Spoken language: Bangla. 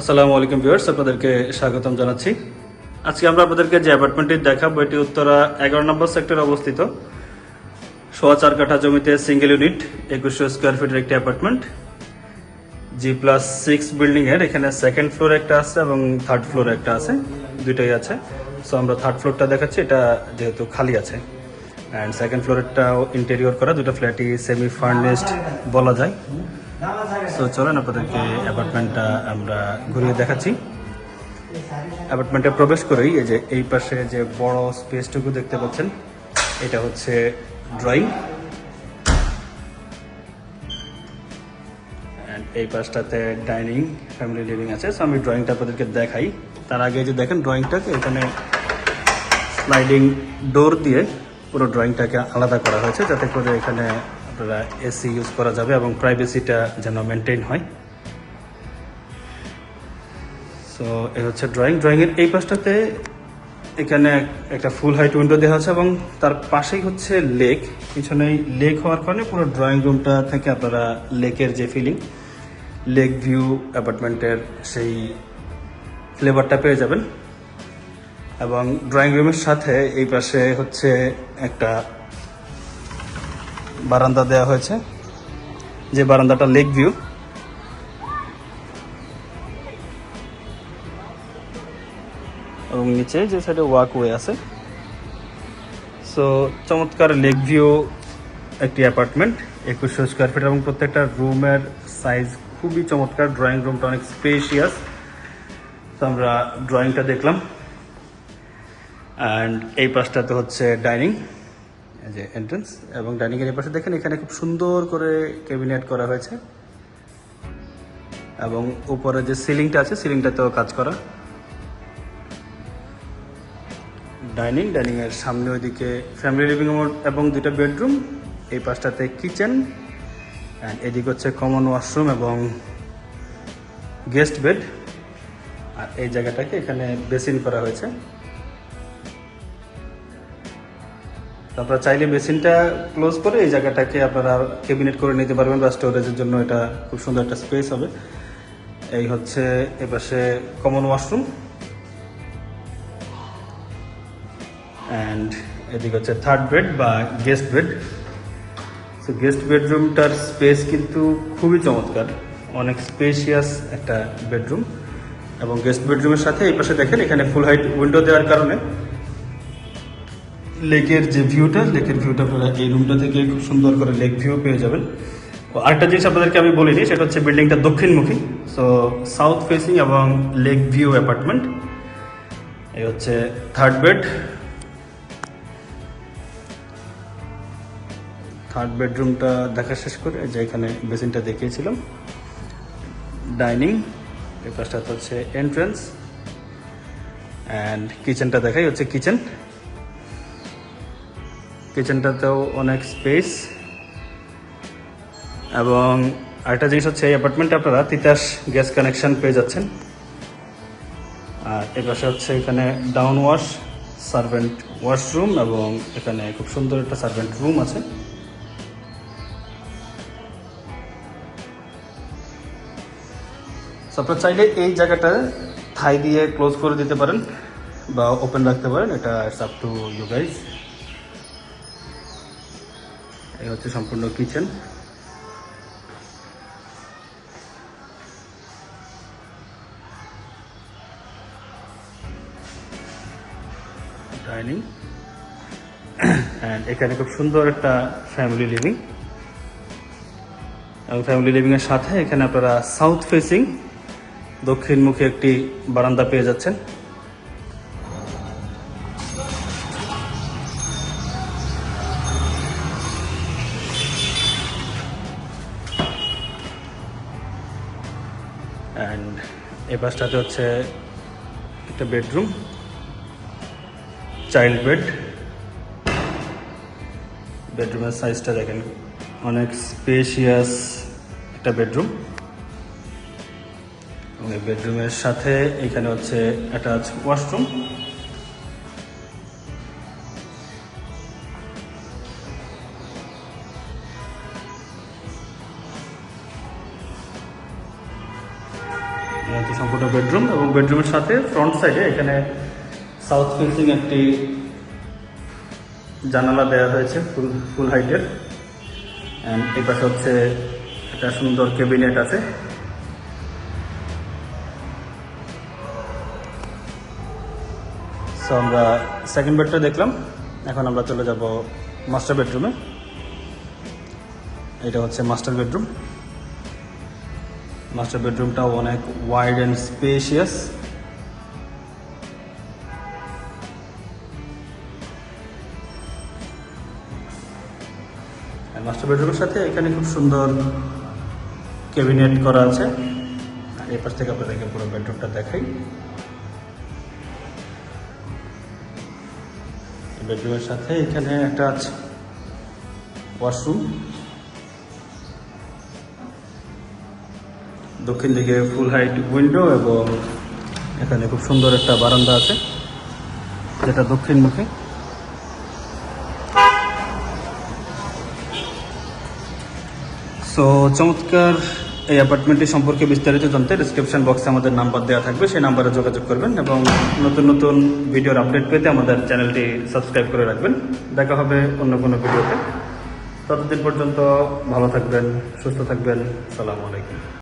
আসসালামু আলাইকুম ভিউয়ার্স, আপনাদেরকে স্বাগতম জানাচ্ছি। আজকে আমরা আপনাদেরকে যে অ্যাপার্টমেন্টটি দেখাবো, এটি উত্তরা এগারো নম্বর সেক্টরে অবস্থিত। সোয়া চার কাঠা জমিতে সিঙ্গেল ইউনিট একুশশো স্কোয়ার ফিটের একটি apartment. G plus six building এর এখানে সেকেন্ড ফ্লোর একটা আছে এবং থার্ড ফ্লোর একটা আছে, দুইটাই আছে। সো আমরা থার্ড ফ্লোরটা দেখাচ্ছি, এটা যেহেতু খালি আছে। অ্যান্ড সেকেন্ড ফ্লোরেরটাও ইন্টেরিয়র করা, দুটো ফ্ল্যাটই সেমি ফার্নিশড বলা যায়। সো চলেন আপনাদেরকে অ্যাপার্টমেন্টটা আমরা ঘুরিয়ে দেখাচ্ছি। অ্যাপার্টমেন্টে প্রবেশ করেই এই যে এই পাশে যে বড় স্পেসটুকু দেখতে পাচ্ছেন, এটা হচ্ছে ড্রয়িং এই পাশটাতে ডাইনিং ফ্যামিলি লিভিং আছে। সো আমি ড্রয়িংটা আপনাদেরকে দেখাই। তার আগে যে দেখেন ড্রয়িংটাকে এখানে স্লাইডিং ডোর দিয়ে পুরো ড্রয়িংটাকে আলাদা করা হয়েছে, যাতে করে এখানে আপনারা এসি ইউজ করা যাবে এবং প্রাইভেসিটা যেন মেনটেন হয়। সো এ হচ্ছে ড্রয়িং ড্রয়িংয়ের এই পাশটাতে এখানে একটা ফুল হাইট উইন্ডো দেওয়া আছে এবং তার পাশেই হচ্ছে লেক পিছনেই লেক হওয়ার কারণে পুরো ড্রয়িং রুমটা থেকে আপনারা লেকের যে ফিলিং লেক ভিউ অ্যাপার্টমেন্টের সেই ফ্লেভারটা পেয়ে যাবেন। এবং ড্রয়িং রুমের সাথে এই পাশে হচ্ছে একটা বারান্দা দেওয়া হয়েছে। যে বারান্দাটা লেক ভিউ। এবং নিচে যে সাইডে ওয়াকওয়ে আছে। সো চমৎকার লেক ভিউ একটি অ্যাপার্টমেন্ট, একুশশো স্কোয়ার ফিট এবং প্রত্যেকটা রুমের সাইজ খুবই চমৎকার। ড্রয়িং রুমটা অনেক স্পেশিয়াস তো আমরা ড্রয়িংটা দেখলাম। অ্যান্ড এই পাশটাতে হচ্ছে ডাইনিং যে এন্ট্রেন্স এবং ডাইনিং এর পাশে দেখেন এখানে খুব সুন্দর করে ক্যাবিনেট করা হয়েছে। এবং উপরে যে সিলিংটা আছে সিলিংটাতেও কাজ করা। ডাইনিং ডাইনিং এর সামনে ওইদিকে ফ্যামিলি লিভিং রুম এবং দুটো বেডরুম এই পাশটাতে কিচেন অ্যান্ড এদিকে হচ্ছে কমন ওয়াশরুম এবং গেস্ট বেড আর এই জায়গাটাকে এখানে বেসিন করা হয়েছে। আপনারা চাইলে বেসিনটা ক্লোজ করে এই জায়গাটাকে আপনারা ক্যাবিনেট করে নিতে পারবেন বা স্টোরেজের জন্য। এটা খুব সুন্দর একটা স্পেস হবে। এই হচ্ছে এপাশে কমন ওয়াশরুম অ্যান্ড এদিকে হচ্ছে থার্ড বেড বা গেস্ট বেড সো গেস্ট বেডরুমটার স্পেস কিন্তু খুবই চমৎকার। অনেক স্পেশিয়াস একটা বেডরুম এবং গেস্ট বেডরুমের সাথে এই পাশে দেখেন, এখানে ফুল হাইট উইন্ডো দেওয়ার কারণে লেকের যে ভিউটা লেকের ভিউটা আপনারা এই রুমটা থেকে খুব সুন্দর করে লেক ভিউ পেয়ে যাবেন। আরেকটা জিনিস আপনাদেরকে আমি বলিনি, সেটা হচ্ছে বিল্ডিংটা দক্ষিণমুখী। সো সাউথ ফেসিং এবং লেক ভিউ অ্যাপার্টমেন্ট এই হচ্ছে থার্ড বেড থার্ড বেডরুমটা দেখা শেষ করে যে এখানে বেসিনটা দেখিয়েছিলাম। ডাইনিং এই পাশটা হচ্ছে এন্ট্রান্স অ্যান্ড কিচেনটা দেখাই হচ্ছে কিচেন কিচেনটাতেও অনেক স্পেস এবং আরেকটা জিনিস হচ্ছে, এই অ্যাপার্টমেন্টে আপনারা তিতাস গ্যাস কানেকশন পেয়ে যাচ্ছেন। আর এ পাশে হচ্ছে এখানে ডাউন ওয়াশ সার্ভেন্ট ওয়াশরুম এবং এখানে খুব সুন্দর একটা সার্ভেন্ট রুম আছে। আপনারা চাইলে এই জায়গাটা থাই দিয়ে ক্লোজ করে দিতে পারেন বা ওপেন রাখতে পারেন। এটা it's up to you guys এই হচ্ছে সম্পূর্ণ কিচেন। ডাইনিং। অ্যান্ড এখানে খুব সুন্দর একটা ফ্যামিলি লিভিং এবং ফ্যামিলি লিভিং এর সাথে এখানে আপনারা সাউথ ফেসিং দক্ষিণমুখী একটি বারান্দা পেয়ে যাচ্ছেন। অ্যান্ড এ পাশটাতে হচ্ছে একটা বেডরুম চাইল্ড বেড বেডরুমের সাইজটা দেখেন, অনেক স্পেশিয়াস একটা বেডরুম এবং এই বেডরুমের সাথে এখানে হচ্ছে অ্যাটাচ ওয়াশরুম সম্পূর্ণ বেডরুম এবং বেডরুমের সাথে ফ্রন্ট সাইডে এখানে সাউথ ফেন্সিং একটি জানালা দেওয়া হয়েছে ফুল ফুল হাইটের। অ্যান্ড এই পাশে হচ্ছে একটা সুন্দর ক্যাবিনেট আছে। সো আমরা সেকেন্ড বেডটা দেখলাম। এখন আমরা চলে যাব মাস্টার বেডরুমে এটা হচ্ছে মাস্টার বেডরুম মাস্টার বেডরুমটাও অনেক ওয়াইড অ্যান্ড স্পেশিয়াস মাস্টার বেডরুমের সাথে এখানে খুব সুন্দর ক্যাবিনেট করা আছে। আর এই পাশ থেকে আপনাদেরকে পুরো বেডরুমটা দেখাই। বেডরুমের সাথে এখানে একটা আছে ওয়াশরুম দক্ষিণ দিকে ফুল হাইট উইন্ডো এবং এখানে খুব সুন্দর একটা বারান্দা আছে, যেটা দক্ষিণমুখী। সো চমৎকার এই অ্যাপার্টমেন্টটি সম্পর্কে বিস্তারিত জানতে ডিসক্রিপশন বক্সে আমাদের নাম্বার দেওয়া থাকবে, সেই নাম্বারে যোগাযোগ করবেন এবং নতুন নতুন ভিডিওর আপডেট পেতে আমাদের চ্যানেলটি সাবস্ক্রাইব করে রাখবেন। দেখা হবে অন্য কোনো ভিডিওতে ততদিন পর্যন্ত ভালো থাকবেন, সুস্থ থাকবেন। সালামু আলাইকুম।